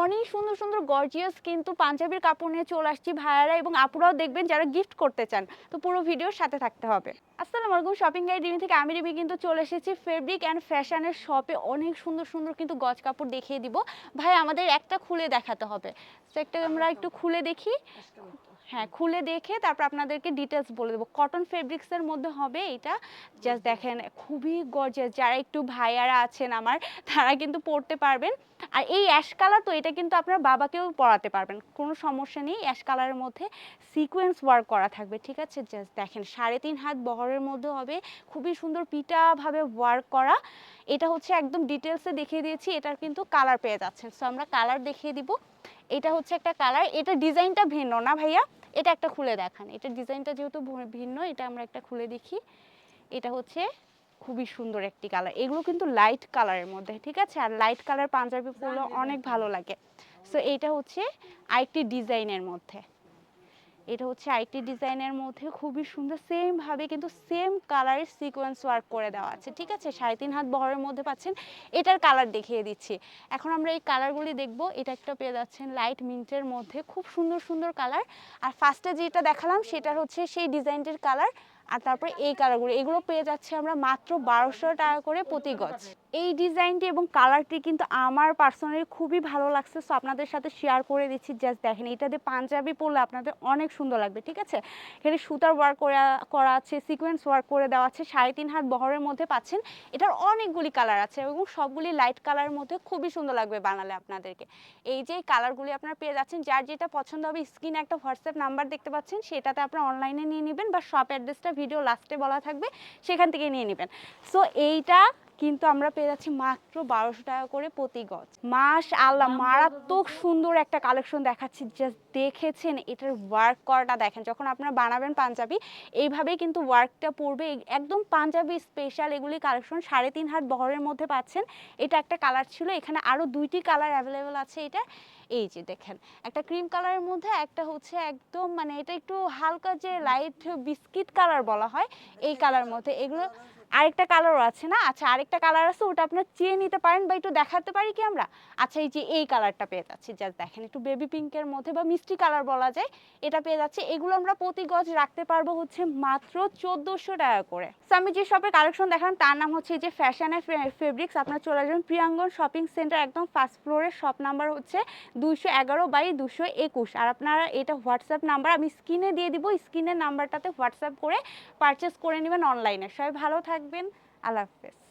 অনেক সুন্দর সুন্দর গর্জিয়াস কিন্তু পাঞ্জাবির কাপড় নিয়ে চলে আসছি ভাইয়ারা এবং আপুরাও দেখবেন যারা গিফট করতে চান। তো পুরো ভিডিওর সাথে থাকতে হবে। আসসালামু আলাইকুম শপিং গাইড রিমি থেকে আমি রিমি কিন্তু চলে এসেছি ফেব্রিক অ্যান্ড ফ্যাশনের শপে অনেক সুন্দর সুন্দর কিন্তু গজ কাপড় দেখিয়ে দিব। ভাই আমাদের একটা খুলে দেখাতে হবে। তো একটা আমরা একটু খুলে দেখি। হ্যাঁ খুলে দেখে তারপর আপনাদেরকে ডিটেলস বলে দেবো। কটন ফেব্রিক্সের মধ্যে হবে এটা জাস্ট দেখেন, খুবই গর্জিয়াস যারা একটু ভাইয়ারা আছেন আমার, তারা কিন্তু পড়তে পারবেন। আর এই অ্যাশ কালার তো এটা কিন্তু আপনার বাবাকেও পরাতে পারবেন। কোনো সমস্যা নেই অ্যাশ কালারের মধ্যে সিকোয়েন্স ওয়ার্ক করা থাকবে, ঠিক আছে? জাস্ট দেখেন, সাড়ে তিন হাত বহরের মধ্যে হবে, খুবই সুন্দর পিটাভাবে ওয়ার্ক করা। এটা হচ্ছে একদম ডিটেলসে দেখিয়ে দিয়েছি, এটার কিন্তু কালার পেয়ে যাচ্ছেন। সো আমরা কালার দেখিয়ে দিব। এটা হচ্ছে একটা কালার এটা ডিজাইনটা ভিন্ন না ভাইয়া? এটা একটা খুলে দেখান। এটা ডিজাইনটা যেহেতু ভিন্ন, এটা আমরা একটা খুলে দেখি। এটা হচ্ছে খুবই সুন্দর একটি কালার এগুলো কিন্তু লাইট কালারের মধ্যে ঠিক আছে? আর লাইট কালার পাঞ্জাবি পরলে অনেক ভালো লাগে। সো এটা হচ্ছে আরেকটি ডিজাইনের মধ্যে। এটা হচ্ছে আরেকটি ডিজাইনের মধ্যে খুবই সুন্দর সেম ভাবে কিন্তু সেম কালারের সিকোয়েন্স ওয়ার্ক করে দেওয়া আছে ঠিক আছে? সাড়ে তিন হাত বহরের মধ্যে পাচ্ছেন। এটার কালার দেখিয়ে দিচ্ছি। এখন আমরা এই কালারগুলি দেখব। এটা একটা পেয়ে যাচ্ছেন লাইট মিন্টের মধ্যে। খুব সুন্দর সুন্দর কালার আর ফার্স্টে যেটা দেখালাম সেটা হচ্ছে সেই ডিজাইনটির কালার আর তারপরে এই কালারগুলো এগুলো পেয়ে যাচ্ছি আমরা মাত্র বারোশো টাকা করে প্রতি গজ। এই ডিজাইনটি এবং কালারটি কিন্তু আমার পার্সোনালি খুবই ভালো লাগছে। সো আপনাদের সাথে শেয়ার করে দিচ্ছি। জাস্ট দেখেন এটাতে পাঞ্জাবি পরলে আপনাদের অনেক সুন্দর লাগবে, ঠিক আছে? এখানে সুতার ওয়ার্ক করা করা আছে সিকোয়েন্স ওয়ার্ক করে দেওয়া আছে। সাড়ে তিন হাত বহরের মধ্যে পাচ্ছেন। এটার অনেকগুলি কালার আছে এবং সবগুলি লাইট কালারের মধ্যে খুবই সুন্দর লাগবে বানালে আপনাদেরকে। এই যে কালারগুলি আপনারা পেয়ে যাচ্ছেন, যার যেটা পছন্দ হবে স্ক্রিনে একটা হোয়াটসঅ্যাপ নাম্বার দেখতে পাচ্ছেন, সেটাতে আপনারা অনলাইনে নিয়ে নেবেন বা শপ অ্যাড্রেসটা ভিডিও লাস্টে বলা থাকবে, সেখান থেকে নিয়ে নেবেন। সো এইটা কিন্তু আমরা পেয়ে যাচ্ছি মাত্র বারোশো টাকা করে প্রতি গজ। মাস আল্লাহ মারাত্মক সুন্দর একটা কালেকশন দেখাচ্ছি। জাস্ট দেখেছেন এটার ওয়ার্ক করাটা দেখেন। যখন আপনারা বানাবেন পাঞ্জাবি এইভাবেই কিন্তু ওয়ার্কটা পড়বে একদম পাঞ্জাবি স্পেশাল এগুলি কালেকশন সাড়ে তিন হাত বহরের মধ্যে পাচ্ছেন। এটা একটা কালার ছিল এখানে আরও দুইটি কালার অ্যাভেলেবেল আছে এটা। এই যে দেখেন একটা ক্রিম কালারের মধ্যে একটা হচ্ছে একদম মানে এটা একটু হালকা যে লাইট বিস্কিট কালার বলা হয় এই কালার মধ্যে। এগুলো আরেকটা কালারও আছে না? আচ্ছা আরেকটা কালার আছে ওটা আপনার চেয়ে নিতে পারেন বা একটু দেখাতে পারি কি আমরা? আচ্ছা এই যে এই কালারটা পেয়ে যাচ্ছি জাস্ট দেখেন একটু বেবি পিঙ্কের মধ্যে বা মিষ্টি কালার বলা যায় এটা পেয়ে যাচ্ছে। এগুলো আমরা প্রতি গজ রাখতে পারব হচ্ছে মাত্র চোদ্দোশো টাকা করে। So, আমি যে শপের কালেকশন দেখালাম তার নাম হচ্ছে যে ফ্যাশনের ফেব্রিক্স আপনার চলে আসবেন প্রিয়াঙ্গন শপিং সেন্টার একদম ফার্স্ট ফ্লোরের শপ নাম্বার হচ্ছে দুইশো এগারো বাই দুশো একুশ। আর আপনারা এটা হোয়াটসঅ্যাপ নাম্বার আমি স্ক্রিনে দিয়ে দিব স্ক্রিনের নাম্বারটাতে হোয়াটসঅ্যাপ করে পারচেস করে নেবেন অনলাইনে সবাই ভালো থাকবেন। আল্লাহ হাফেজ।